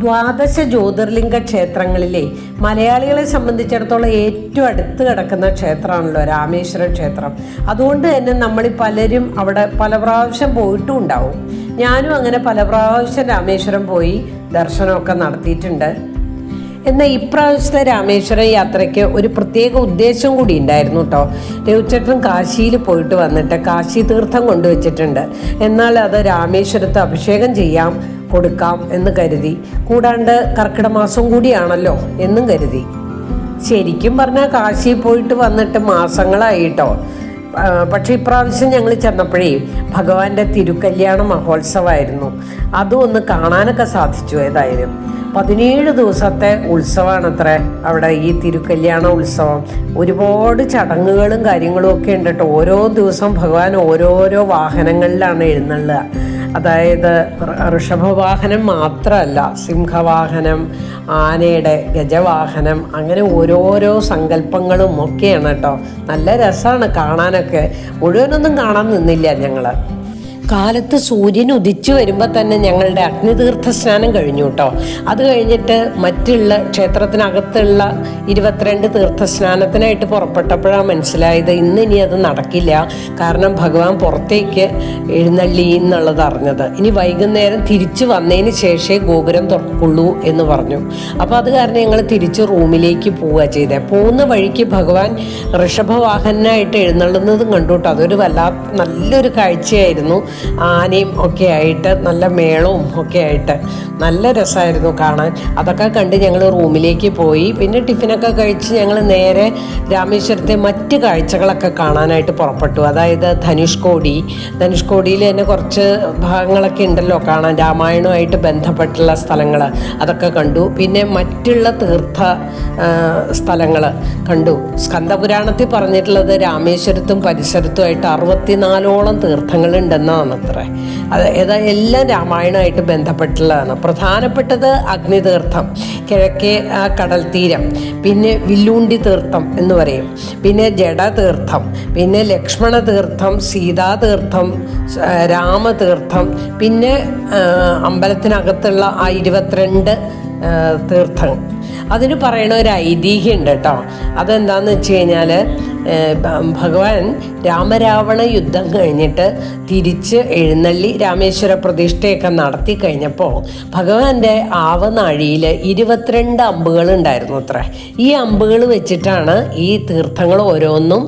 ദ്വാദശ ജ്യോതിർലിംഗ ക്ഷേത്രങ്ങളിലെ മലയാളികളെ സംബന്ധിച്ചിടത്തോളം ഏറ്റവും അടുത്ത് കിടക്കുന്ന ക്ഷേത്രമാണല്ലോ രാമേശ്വര ക്ഷേത്രം. അതുകൊണ്ട് തന്നെ നമ്മൾ പലരും അവിടെ പല പ്രാവശ്യം പോയിട്ടും ഉണ്ടാവും. ഞാനും അങ്ങനെ പല പ്രാവശ്യം രാമേശ്വരം പോയി ദർശനമൊക്കെ നടത്തിയിട്ടുണ്ട്. എന്നാൽ ഇപ്രാവശ്യത്തെ രാമേശ്വര യാത്രയ്ക്ക് ഒരു പ്രത്യേക ഉദ്ദേശം കൂടി ഉണ്ടായിരുന്നു കേട്ടോ. രവിച്ചേട്ടൻ കാശിയിൽ പോയിട്ട് വന്നിട്ട് കാശി തീർത്ഥം കൊണ്ടുവച്ചിട്ടുണ്ട്. എന്നാൽ അത് രാമേശ്വരത്ത് അഭിഷേകം ചെയ്യാം കൊടുക്കാം എന്ന് കരുതി. കൂടാണ്ട് കർക്കിട മാസം കൂടിയാണല്ലോ എന്നും കരുതി. ശരിക്കും പറഞ്ഞാൽ കാശി പോയിട്ട് വന്നിട്ട് മാസങ്ങളായിട്ടോ. പക്ഷെ ഇപ്രാവശ്യം ഞങ്ങൾ ചെന്നപ്പോഴേ ഭഗവാന്റെ തിരുക്കല്യാണ മഹോത്സവമായിരുന്നു അതും ഒന്ന് കാണാനൊക്കെ സാധിച്ചു ഏതായാലും. പതിനേഴ് ദിവസത്തെ ഉത്സവമാണത്രേ അവിടെ ഈ തിരുക്കല്യാണ ഉത്സവം. ഒരുപാട് ചടങ്ങുകളും കാര്യങ്ങളും ഒക്കെ ഉണ്ട് കേട്ടോ ഓരോ ദിവസം ഭഗവാൻ ഓരോരോ വാഹനങ്ങളിലാണ് എഴുന്നള്ളുക. അതായത് ഋഷഭവാഹനം മാത്രമല്ല സിംഹവാഹനം ആനയുടെ ഗജവാഹനം അങ്ങനെ ഓരോരോ സങ്കല്പങ്ങളും ഒക്കെയാണ് കേട്ടോ. നല്ല രസമാണ് കാണാനൊക്കെ. മുഴുവനൊന്നും കാണാൻ നിന്നില്ല ഞങ്ങൾ കാലത്ത് സൂര്യൻ ഉദിച്ചു വരുമ്പോൾ തന്നെ ഞങ്ങളുടെ അഗ്നിതീർത്ഥ സ്നാനം കഴിഞ്ഞു കേട്ടോ. അത് കഴിഞ്ഞിട്ട് മറ്റുള്ള ക്ഷേത്രത്തിനകത്തുള്ള ഇരുപത്തിരണ്ട് തീർത്ഥ സ്നാനത്തിനായിട്ട് പുറപ്പെട്ടപ്പോഴാണ് മനസ്സിലായത് ഇന്ന് ഇനി അത് നടക്കില്ല. കാരണം ഭഗവാൻ പുറത്തേക്ക് എഴുന്നള്ളി എന്നുള്ളത് അറിഞ്ഞത്. ഇനി വൈകുന്നേരം തിരിച്ചു വന്നതിന് ശേഷമേ ഗോപുരം തുറക്കുള്ളൂ എന്ന് പറഞ്ഞു. അപ്പോൾ അത് കാരണം ഞങ്ങൾ തിരിച്ച് റൂമിലേക്ക് പോവുക ചെയ്തേ. പോകുന്ന വഴിക്ക് ഭഗവാൻ ഋഷഭവാഹനായിട്ട് എഴുന്നള്ളുന്നതും കണ്ടു കേട്ടോ. അതൊരു വല്ലാത്ത നല്ലൊരു കാഴ്ചയായിരുന്നു. ആനയും ഒക്കെ ആയിട്ട് നല്ല മേളവും ഒക്കെ ആയിട്ട്. നല്ല രസമായിരുന്നു കാണാൻ. അതൊക്കെ കണ്ട് ഞങ്ങൾ റൂമിലേക്ക് പോയി. പിന്നെ ടിഫിനൊക്കെ കഴിച്ച് ഞങ്ങൾ നേരെ രാമേശ്വരത്തെ മറ്റ് കാഴ്ചകളൊക്കെ കാണാനായിട്ട് പുറപ്പെട്ടു. അതായത് ധനുഷ്കോടി ധനുഷ്കോടിയിൽ തന്നെ കുറച്ച് ഭാഗങ്ങളൊക്കെ ഉണ്ടല്ലോ കാണാൻ. രാമായണവുമായിട്ട് ബന്ധപ്പെട്ടുള്ള സ്ഥലങ്ങൾ അതൊക്കെ കണ്ടു. പിന്നെ മറ്റുള്ള തീർത്ഥ സ്ഥലങ്ങൾ കണ്ടു. സ്കന്ദപുരാണത്തിൽ പറഞ്ഞിട്ടുള്ളത് രാമേശ്വരത്തും പരിസരത്തുമായിട്ട് അറുപത്തിനാലോളം തീർത്ഥങ്ങളുണ്ടെന്നാണ് അത്ര. അത് ഏതാ എല്ലാം രാമായണമായിട്ട് ബന്ധപ്പെട്ടുള്ളതാണ്. പ്രധാനപ്പെട്ടത് അഗ്നിതീർത്ഥം കിഴക്കേ കടൽ തീരം പിന്നെ വില്ലൂണ്ടി തീർത്ഥം എന്ന് പറയും. പിന്നെ ജഡതീർത്ഥം പിന്നെ ലക്ഷ്മണ തീർത്ഥം സീതാതീർത്ഥം രാമതീർത്ഥം പിന്നെ അമ്പലത്തിനകത്തുള്ള ആ ഇരുപത്തിരണ്ട് തീർത്ഥങ്ങൾ. തീർത്ഥം അതിന് പറയണ ഒരു ഐതിഹ്യം ഉണ്ട് കേട്ടോ അതെന്താന്ന് വെച്ച് കഴിഞ്ഞാൽ ഭഗവാൻ രാമരാവണ യുദ്ധം കഴിഞ്ഞിട്ട് തിരിച്ച് എഴുന്നള്ളി രാമേശ്വര പ്രതിഷ്ഠയൊക്കെ നടത്തി കഴിഞ്ഞപ്പോൾ ഭഗവാന്റെ ആവനാഴിയിൽ ഇരുപത്തിരണ്ട് അമ്പുകൾ ഉണ്ടായിരുന്നു അത്ര. ഈ അമ്പുകൾ വെച്ചിട്ടാണ് ഈ തീർത്ഥങ്ങൾ ഓരോന്നും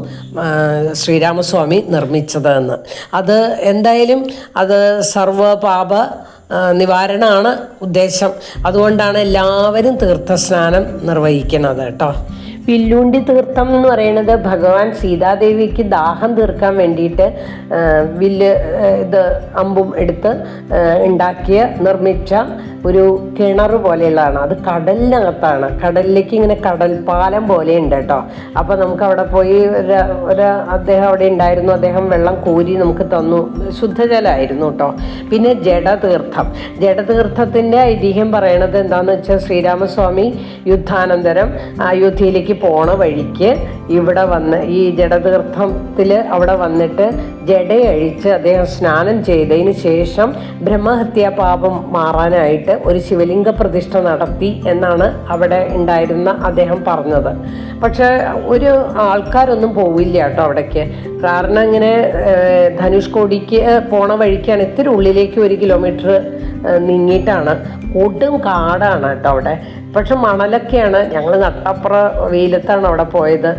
ശ്രീരാമസ്വാമി നിർമ്മിച്ചതെന്ന്. അത് എന്തായാലും അത് സർവപാപ നിവാരണമാണ് ഉദ്ദേശം. അതുകൊണ്ടാണ് എല്ലാവരും തീർത്ഥസ്നാനം നിർവഹിക്കുന്നത് കേട്ടോ. വില്ലുണ്ടി തീർത്ഥം എന്ന് പറയുന്നത് ഭഗവാൻ സീതാദേവിക്ക് ദാഹം തീർക്കാൻ വേണ്ടിയിട്ട് വില്ല് ഇത് അമ്പും എടുത്ത് ഉണ്ടാക്കിയ നിർമ്മിച്ച ഒരു കിണർ പോലെയുള്ളതാണ്. അത് കടലിനകത്താണ്. കടലിലേക്ക് ഇങ്ങനെ കടൽപ്പാലം പോലെ ഉണ്ട് കേട്ടോ. അപ്പോൾ നമുക്ക് അവിടെ പോയി ഒരു ഒരു അദ്ദേഹം അവിടെ ഉണ്ടായിരുന്നു. അദ്ദേഹം വെള്ളം കോരി നമുക്ക് തന്നു. ശുദ്ധജലമായിരുന്നു കേട്ടോ. പിന്നെ ജഡതീർത്ഥം. ജഡതീർത്ഥത്തിന്റെ ഐതിഹ്യം പറയണത് എന്താണെന്ന് വെച്ചാൽ ശ്രീരാമസ്വാമി യുദ്ധാനന്തരം അയോധ്യയിലേക്ക് പോണ വഴിക്ക് ഇവിടെ വന്ന് ഈ ജഡതീർത്ഥത്തിൽ അവിടെ വന്നിട്ട് ജഡയഴിച്ച് അദ്ദേഹം സ്നാനം ചെയ്തതിന് ശേഷം ബ്രഹ്മഹത്യാ പാപം മാറാനായിട്ട് ഒരു ശിവലിംഗ പ്രതിഷ്ഠ നടത്തി എന്നാണ് അവിടെ ഉണ്ടായിരുന്ന അദ്ദേഹം പറഞ്ഞത്. പക്ഷെ ഒരു ആൾക്കാരൊന്നും പോവില്ല കേട്ടോ അവിടേക്ക്. കാരണം ഇങ്ങനെ ധനുഷ് ധനുഷ്കോടിക്ക് പോണ വഴിക്കാണ് ഇത്തിരി ഉള്ളിലേക്ക് ഒരു കിലോമീറ്റർ നീങ്ങിയിട്ടാണ്. കൊടും കാടാണ് കേട്ടോ അവിടെ. പക്ഷെ മണലൊക്കെയാണ്. ഞങ്ങൾ നട്ടപ്പുറ വെയിലത്താണ് അവിടെ പോയത്.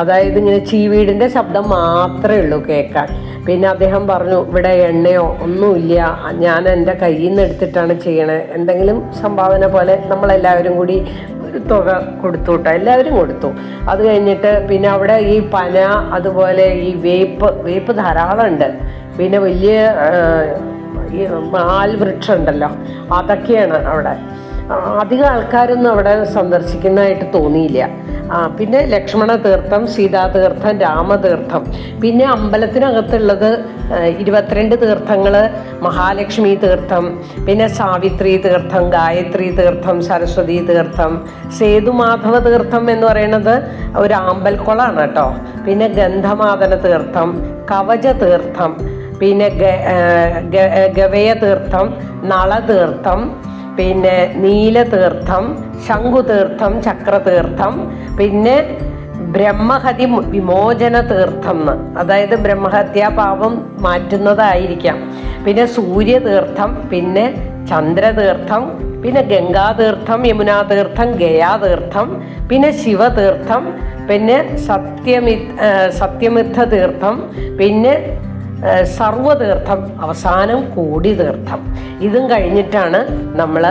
അതായത് ഇങ്ങനെ ചീവീടിന്റെ ശബ്ദം മാത്രമേ ഉള്ളൂ കേൾക്കാൻ. പിന്നെ അദ്ദേഹം പറഞ്ഞു ഇവിടെ എണ്ണയോ ഒന്നുമില്ല. ഞാൻ എന്റെ കയ്യിൽ നിന്ന് എടുത്തിട്ടാണ് ചെയ്യണത് എന്തെങ്കിലും സംഭാവന പോലെ നമ്മളെല്ലാവരും കൂടി ഒരു തുക കൊടുത്തു കേട്ടോ എല്ലാവരും കൊടുത്തു. അത് കഴിഞ്ഞിട്ട് പിന്നെ അവിടെ ഈ പന അതുപോലെ ഈ വേപ്പ് വേപ്പ് ധാരാളം ഉണ്ട്. പിന്നെ വലിയ ആൽവൃക്ഷം ഉണ്ടല്ലോ അതൊക്കെയാണ് അവിടെ. അധികം ആൾക്കാരൊന്നും അവിടെ സന്ദർശിക്കുന്നതായിട്ട് തോന്നിയില്ല. ആ, പിന്നെ ലക്ഷ്മണ തീർത്ഥം സീതാതീർത്ഥം രാമതീർത്ഥം. പിന്നെ അമ്പലത്തിനകത്തുള്ളത് ഇരുപത്തിരണ്ട് തീർത്ഥങ്ങൾ മഹാലക്ഷ്മി തീർത്ഥം പിന്നെ സാവിത്രി തീർത്ഥം ഗായത്രി തീർത്ഥം സരസ്വതി തീർത്ഥം സേതുമാധവ തീർത്ഥം എന്ന് പറയുന്നത് ഒരു ആമ്പൽക്കുളമാണ് കേട്ടോ. പിന്നെ ഗന്ധമാതന തീർത്ഥം കവച തീർത്ഥം പിന്നെ ഗവയ തീർത്ഥം നളതീർത്ഥം പിന്നെ നീലതീർത്ഥം ശംഖുതീർത്ഥം ചക്രതീർത്ഥം പിന്നെ ബ്രഹ്മഹതി വിമോചന തീർത്ഥം അതായത് ബ്രഹ്മഹത്യാ പാപം മാറ്റുന്നതായിരിക്കാം. പിന്നെ സൂര്യതീർത്ഥം പിന്നെ ചന്ദ്രതീർത്ഥം പിന്നെ ഗംഗാതീർത്ഥം യമുനാതീർത്ഥം ഗയാതീർത്ഥം പിന്നെ ശിവതീർത്ഥം പിന്നെ സത്യമി സത്യമിത്ഥ തീർത്ഥം പിന്നെ സർവതീർത്ഥം അവസാനം കോടി തീർത്ഥം ഇതും കഴിഞ്ഞിട്ടാണ് നമ്മൾ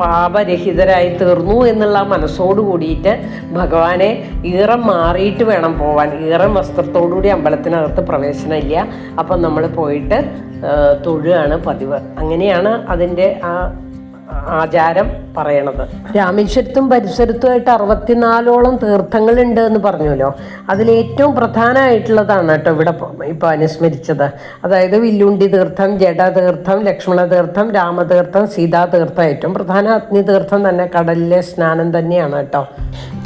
പാപരഹിതരായി തീർന്നു എന്നുള്ള മനസ്സോടു കൂടിയിട്ട് ഭഗവാനെ ഈറം മാറിയിട്ട് വേണം പോവാൻ. ഈറം വസ്ത്രത്തോടുകൂടി അമ്പലത്തിനകത്ത് പ്രവേശനമില്ല. അപ്പം നമ്മൾ പോയിട്ട് തൊഴുകയാണ് പതിവ്. അങ്ങനെയാണ് അതിന്റെ ആ ആചാരം. പറയണത്. രാമേശ്വരത്തും പരിസരത്തുമായിട്ട് അറുപത്തിനാലോളം തീർത്ഥങ്ങളുണ്ട് എന്ന് പറഞ്ഞല്ലോ അതിലേറ്റവും പ്രധാനമായിട്ടുള്ളതാണ് കേട്ടോ ഇവിടെ ഇപ്പൊ അനുസ്മരിച്ചത്. അതായത് വില്ലുണ്ടി തീർത്ഥം ജഡതീർത്ഥം ലക്ഷ്മണ തീർത്ഥം രാമതീർത്ഥം സീതാതീർത്ഥം ഏറ്റവും പ്രധാന അഗ്നിതീർത്ഥം തന്നെ കടലിലെ സ്നാനം തന്നെയാണ് കേട്ടോ.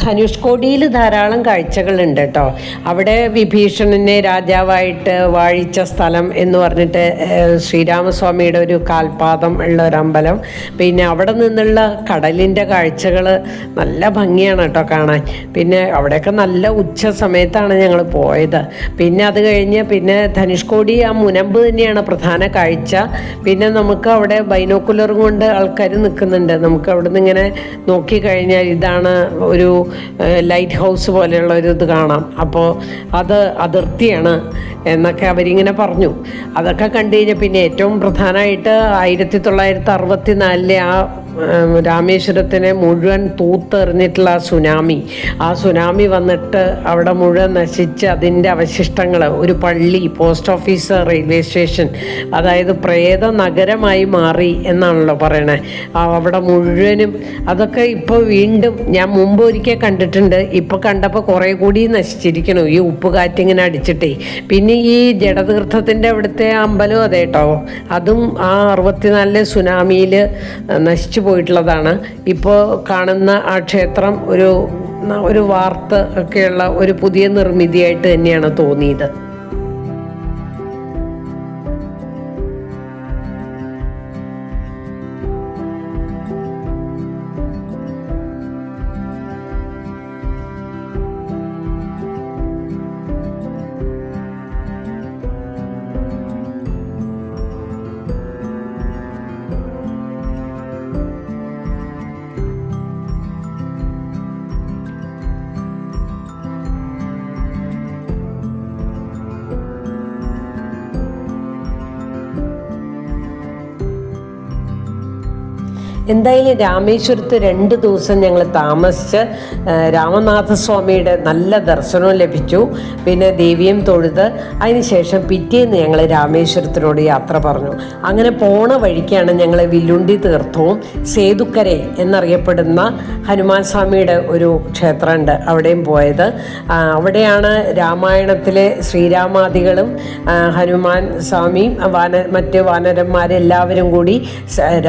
ധനുഷ്കോടിയിൽ ധാരാളം കാഴ്ചകളുണ്ട് കേട്ടോ. അവിടെ വിഭീഷണനെ രാജാവായിട്ട് വാഴിച്ച സ്ഥലം എന്ന് പറഞ്ഞിട്ട് ശ്രീരാമസ്വാമിയുടെ ഒരു കാൽപാദം ഉള്ള ഒരു അമ്പലം. പിന്നെ അവിടെ നിന്നുള്ള കടലിന്റെ കാഴ്ചകൾ നല്ല ഭംഗിയാണ് കേട്ടോ കാണാൻ. പിന്നെ അവിടെയൊക്കെ നല്ല ഉച്ച സമയത്താണ് ഞങ്ങൾ പോയത്. പിന്നെ അത് കഴിഞ്ഞ് പിന്നെ ധനുഷ്കോടി ആ മുനമ്പ് തന്നെയാണ് പ്രധാന കാഴ്ച. പിന്നെ നമുക്ക് അവിടെ ബൈനോക്കുലർ കൊണ്ട് ആൾക്കാർ നിൽക്കുന്നുണ്ട് നമുക്ക് അവിടെ നിന്ന് ഇങ്ങനെ നോക്കിക്കഴിഞ്ഞാൽ ഇതാണ് ഒരു ലൈറ്റ് ഹൗസ് പോലെയുള്ള ഒരു ഇത് കാണാം. അപ്പോൾ അത് അതിർത്തിയാണ് എന്നൊക്കെ അവരിങ്ങനെ പറഞ്ഞു. അതൊക്കെ കണ്ടു കഴിഞ്ഞാൽ പിന്നെ ഏറ്റവും പ്രധാനമായിട്ട് ആയിരത്തി തൊള്ളായിരത്തി അറുപത്തി നാലിലെ ആ രാമേശ്വരത്തിനെ മുഴുവൻ തൂത്തെറിഞ്ഞിട്ടുള്ള ആ സുനാമി. ആ സുനാമി വന്നിട്ട് അവിടെ മുഴുവൻ നശിച്ച് അതിന്റെ അവശിഷ്ടങ്ങൾ ഒരു പള്ളി പോസ്റ്റ് ഓഫീസ് റെയിൽവേ സ്റ്റേഷൻ അതായത് പ്രേത നഗരമായി മാറി എന്നാണല്ലോ പറയണേ. അവിടെ മുഴുവനും അതൊക്കെ ഇപ്പോൾ വീണ്ടും ഞാൻ മുമ്പ് ഒരിക്കൽ കണ്ടിട്ടുണ്ട്. ഇപ്പോൾ കണ്ടപ്പോൾ കുറേ കൂടി നശിച്ചിരിക്കണു ഈ ഉപ്പ് കാറ്റിങ്ങനെ അടിച്ചിട്ടേ. പിന്നെ ഈ ജഡതീർത്ഥത്തിന്റെ അവിടുത്തെ അമ്പലം അതേട്ടോ അതും ആ അറുപത്തിനാലിലെ സുനാമിയിൽ നശിച്ചു പോയിട്ടുള്ളതാണ്. ഇപ്പോൾ കാണുന്ന ആ ക്ഷേത്രം ഒരു ഒരു വാർത്ത ഒക്കെയുള്ള ഒരു പുതിയ നിർമ്മിതിയായിട്ട് തന്നെയാണ് തോന്നിയത്. എന്തായാലും രാമേശ്വരത്ത് രണ്ട് ദിവസം ഞങ്ങൾ താമസിച്ച് രാമനാഥ രാമനാഥസ്വാമിയുടെ നല്ല ദർശനവും ലഭിച്ചു. പിന്നെ ദേവിയും തൊഴുത് അതിനുശേഷം പിറ്റേന്ന് ഞങ്ങൾ രാമേശ്വരത്തിനോട് യാത്ര പറഞ്ഞു. അങ്ങനെ പോണ വഴിക്കാണ് ഞങ്ങൾ വില്ലുണ്ടി തീർത്ഥവും സേതുക്കരെ എന്നറിയപ്പെടുന്ന ഹനുമാൻ സ്വാമിയുടെ ഒരു ക്ഷേത്രമുണ്ട് അവിടെയും പോയത്. അവിടെയാണ് രാമായണത്തിലെ ശ്രീരാമാദികളും ഹനുമാൻ സ്വാമിയും വാന മറ്റ് വാനരന്മാരെല്ലാവരും കൂടി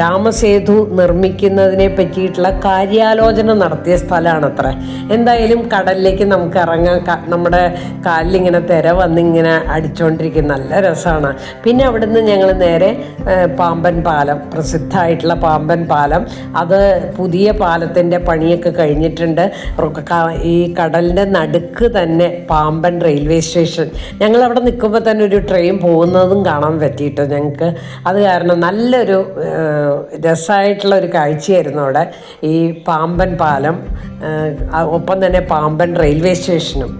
രാമസേതു രാമസേതു നിർമ്മിക്കുന്നതിനെ പറ്റിയിട്ടുള്ള കാര്യാലോചന നടത്തിയ സ്ഥലമാണത്ര. എന്തായാലും കടലിലേക്ക് നമുക്ക് ഇറങ്ങാൻ നമ്മുടെ കാലിലിങ്ങനെ തിര വന്നിങ്ങനെ അടിച്ചുകൊണ്ടിരിക്കും നല്ല രസമാണ് പിന്നെ അവിടുന്ന് ഞങ്ങൾ നേരെ പാമ്പൻ പാലം പ്രസിദ്ധമായിട്ടുള്ള പാമ്പൻ പാലം. അത് പുതിയ പാലത്തിന്റെ പണിയൊക്കെ കഴിഞ്ഞിട്ടുണ്ട്. ഈ കടലിന്റെ നടുക്ക് തന്നെ പാമ്പൻ റെയിൽവേ സ്റ്റേഷൻ. ഞങ്ങൾ അവിടെ നിൽക്കുമ്പോൾ തന്നെ ഒരു ട്രെയിൻ പോകുന്നതും കാണാൻ പറ്റിയിട്ട് ഞങ്ങൾക്ക് അത് കാരണം നല്ലൊരു രസമായിട്ടുള്ള ഒരു കാഴ്ചയായിരുന്നു അവിടെ. ഈ പാമ്പൻ പാലം ഒപ്പം തന്നെ പാമ്പൻ റെയിൽവേ സ്റ്റേഷനും.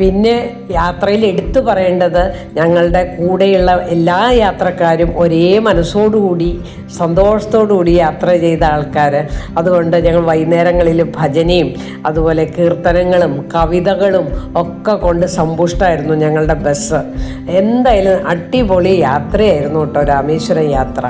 പിന്നെ യാത്രയിൽ എടുത്തു പറയേണ്ടത് ഞങ്ങളുടെ കൂടെയുള്ള എല്ലാ യാത്രക്കാരും ഒരേ മനസ്സോടുകൂടി സന്തോഷത്തോടുകൂടി യാത്ര ചെയ്ത ആൾക്കാർ അതുകൊണ്ട് ഞങ്ങൾ വൈകുന്നേരങ്ങളിൽ ഭജനയും അതുപോലെ കീർത്തനങ്ങളും കവിതകളും ഒക്കെ കൊണ്ട് സമ്പുഷ്ടമായിരുന്നു ഞങ്ങളുടെ ബസ്. എന്തായാലും അടിപൊളി യാത്രയായിരുന്നു കേട്ടോ രാമേശ്വരം യാത്ര.